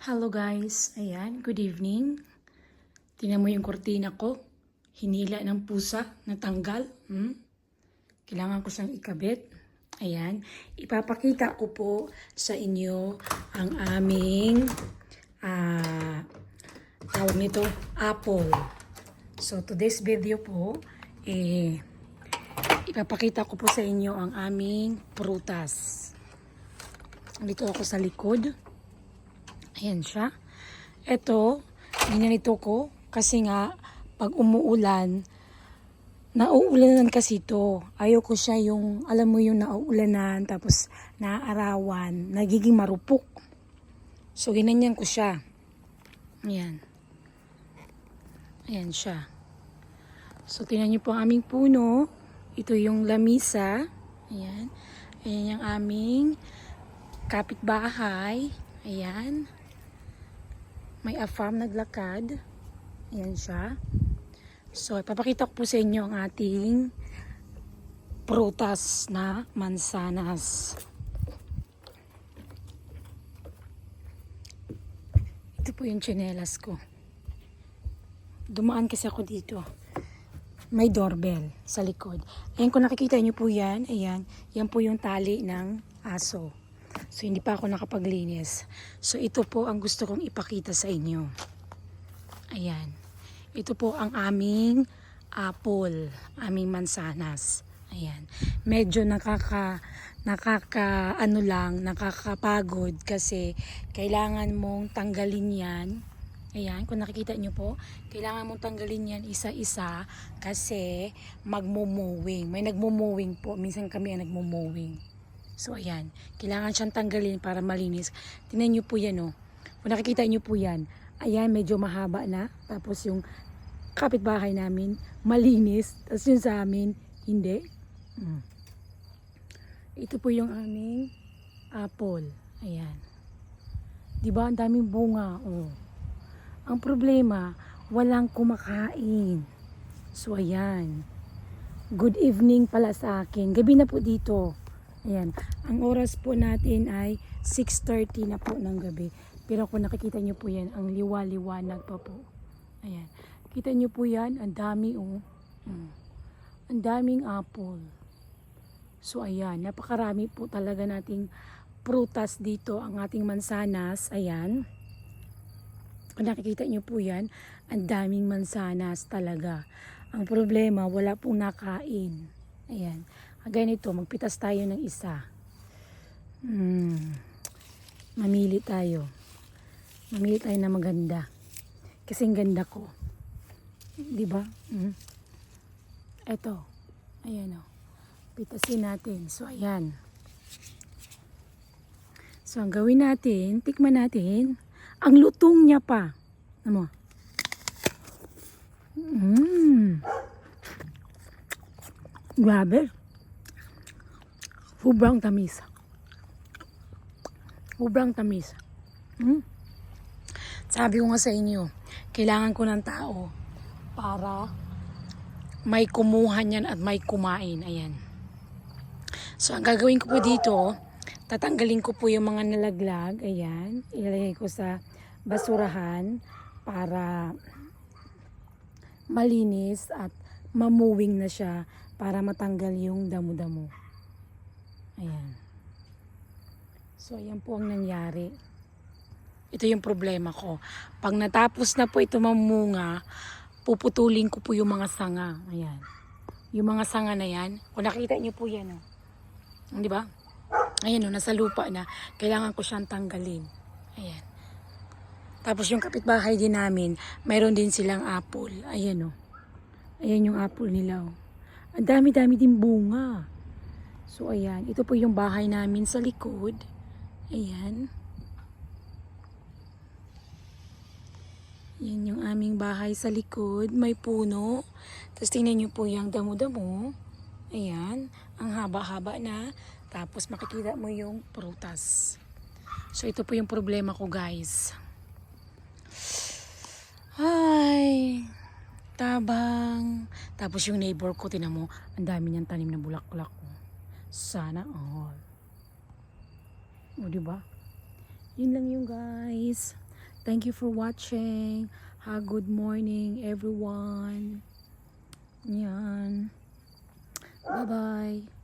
Hello guys, ayan, good evening. Tingnan mo yung kortina ko. Hinila ng pusa, natanggal. Hmm? Kailangan ko siyang ikabit. Ayan, ipapakita ko po sa inyo ang aming ah tawag nito, apple. So today's video po, eh, ipapakita ko po sa inyo ang aming prutas. Dito ako sa likod. Ayan siya. Ito, ginanito ko kasi nga pag umuulan, nauulanan kasi ito. Ayaw ko siya yung, alam mo yung nauulanan, tapos naaarawan, nagiging marupok. So, ginanyan ko siya. Ayan. Ayan siya. So, tingnan niyo po ang aming puno. Ito yung lamisa. Ayan. Ayan yung aming kapitbahay. Ayan. May afam naglakad. Ayan siya. So, ipapakita ko po sa inyo ang ating prutas na mansanas. Ito po yung tsinelas ko. Dumaan kasi ako dito. May doorbell sa likod. Ayan, kung nakikita niyo po yan, ayan, yan po yung tali ng aso. So, hindi pa ako nakapaglinis. So, ito po ang gusto kong ipakita sa inyo. Ayan. Ito po ang aming apple, aming mansanas. Ayan. Medyo nakaka, nakaka, ano lang, nakakapagod kasi kailangan mong tanggalin yan. Ayan, kung nakikita nyo po, kailangan mong tanggalin yan isa-isa kasi magmumowing. May nagmumowing po. Minsan kami ang nagmumowing. So, ayan. Kailangan siyang tanggalin para malinis. Tingnan nyo po yan, oh. Kung nakikita nyo po yan, ayan, medyo mahaba na. Tapos yung kapitbahay namin, malinis. Tapos yung sa amin, hindi. Mm. Ito po yung aming apple. Ayan. Di ba? Ang daming bunga. Oh. Ang problema, walang kumakain. So, ayan. Good evening pala sa akin. Gabi na po dito. Ayan. Ang oras po natin ay 6.30 na po ng gabi. Pero kung nakikita nyo po yan, ang liwa-liwanag pa po. Ayan. Kita nyo po yan, ang dami oh. Mm. Ang daming apple. So ayan, napakarami po talaga nating prutas dito. Ang ating mansanas, ayan. Kung nakikita nyo po yan, ang daming mansanas talaga. Ang problema, wala pong nakain. Ayan. Kagaya nito, magpitas tayo ng isa. Hmm. Mamili tayo. Mamili tayo na maganda. Kasi ganda ko. Di ba? Hmm. Ito. Ayan o. Pitasin natin. So, ayan. So, ang gawin natin, tikman natin, ang lutong niya pa. Ano mo? Mmm. Grabe. Sobrang tamis. Sobrang tamis. Hmm? Sabi ko nga sa inyo, kailangan ko ng tao para may kumuha niyan at may kumain. Ayan. So, ang gagawin ko po dito, tatanggalin ko po yung mga nalaglag. Ayan. Ilalagay ko sa basurahan para malinis at mamuwing na siya para matanggal yung damo-damo. Ayan. So, ayan po ang nangyari. Ito yung problema ko. Pag natapos na po ito mamunga, puputulin ko po yung mga sanga. Ayan. Yung mga sanga na yan, kung nakita niyo po yan, oh. Di ba? Ayan, oh, nasa lupa na. Kailangan ko siyang tanggalin. Ayan. Tapos yung kapitbahay din namin, mayroon din silang apple. Ayan, oh. Ayan yung apple nila, oh. Ang dami-dami din bunga. So, ayan. Ito po yung bahay namin sa likod. Ayan. Yan yung aming bahay sa likod. May puno. Tapos tingnan nyo po yung damo-damo. Ayan. Ang haba-haba na. Tapos makikita mo yung prutas. So ito po yung problema ko guys. Ay. Tabang. Tapos yung neighbor ko, tinan mo, ang dami niyang tanim na bulaklak ko. Sana all. O, ba? Yun lang yung guys. Thank you for watching. Ha, good morning everyone. Yan. Bye-bye.